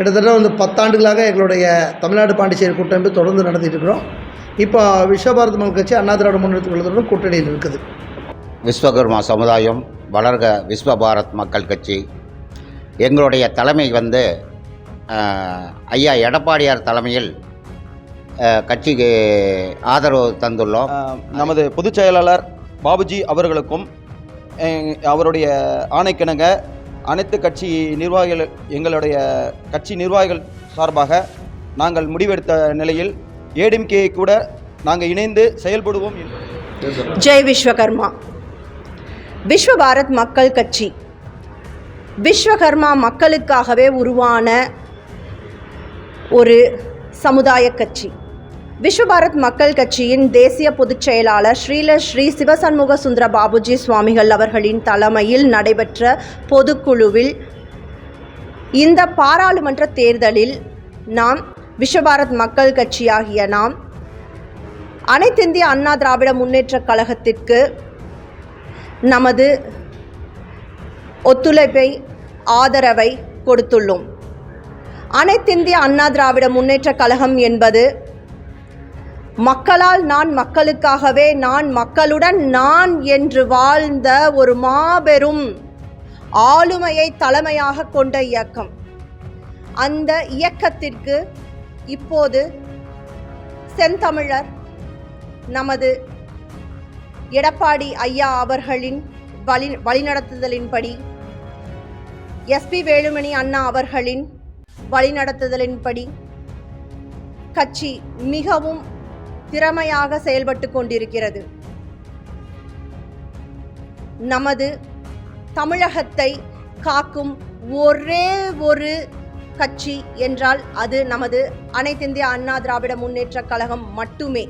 கிட்டத்தட்ட வந்து பத்தாண்டுகளாக எங்களுடைய தமிழ்நாடு பாண்டிச்சேரி கூட்டமைப்பு தொடர்ந்து நடத்திட்டு இருக்கிறோம் இப்போ விஸ்வபாரத் மக்கள் கட்சி அண்ணா திராவிட முன்னேற்ற கழகத்துடன் கூட்டணியில் இருக்குது. விஸ்வகர்மா சமுதாயம் வளர்க விஸ்வ பாரத் மக்கள் கட்சி. எங்களுடைய தலைமை வந்து ஐயா எடப்பாடியார் தலைமையில் கட்சிக்கு ஆதரவு தந்துள்ளோம். நமது பொதுச் செயலாளர் பாபுஜி அவர்களுக்கும் அவருடைய ஆணைக்கிணங்க அனைத்து கட்சி நிர்வாகிகள் எங்களுடைய கட்சி நிர்வாகிகள் சார்பாக நாங்கள் முடிவெடுத்த நிலையில் ஏடிஎம்கே கூட நாங்கள் இணைந்து செயல்படுவோம் ஜெய் விஸ்வகர்மா. விஸ்வபாரத் மக்கள் கட்சி. விஸ்வகர்மா மக்களுக்காகவே உருவான ஒரு சமுதாய கட்சி. விஸ்வபாரத் மக்கள் கட்சியின் தேசிய பொதுச் செயலாளர் ஸ்ரீல ஸ்ரீ சிவசண்முக சுந்தர பாபுஜி சுவாமிகள் அவர்களின் தலைமையில் நடைபெற்ற பொதுக்குழுவில் இந்த பாராளுமன்ற தேர்தலில் நாம் விஸ்வபாரத் மக்கள் கட்சியாகிய நாம் அனைத்திந்திய அண்ணா திராவிட முன்னேற்றக் கழகத்திற்கு நமது ஒத்துழைப்பை ஆதரவை கொடுத்துள்ளோம். அனைத்திந்திய அண்ணா திராவிட முன்னேற்றக் கழகம் என்பது மக்களால் நான் மக்களுக்காகவே நான் மக்களுடன் நான் என்று வாழ்ந்த ஒரு மாபெரும் ஆளுமையை தலைமையாக கொண்ட இயக்கம். அந்த இயக்கத்திற்கு இப்போது செந்தமிழர் நமது எடப்பாடி ஐயா அவர்களின் வழி வழிநடத்துதலின்படி எஸ்பி வேலுமணி அண்ணா அவர்களின் வழிநடத்துதலின்படி கட்சி மிகவும் திறமையாக செயல்பட்டு கொண்டிருக்கிறது. நமது தமிழகத்தை காக்கும் ஒரே ஒரு கட்சி என்றால் அது நமது அனைத்திந்திய அண்ணா திராவிட முன்னேற்றக் கழகம் மட்டுமே.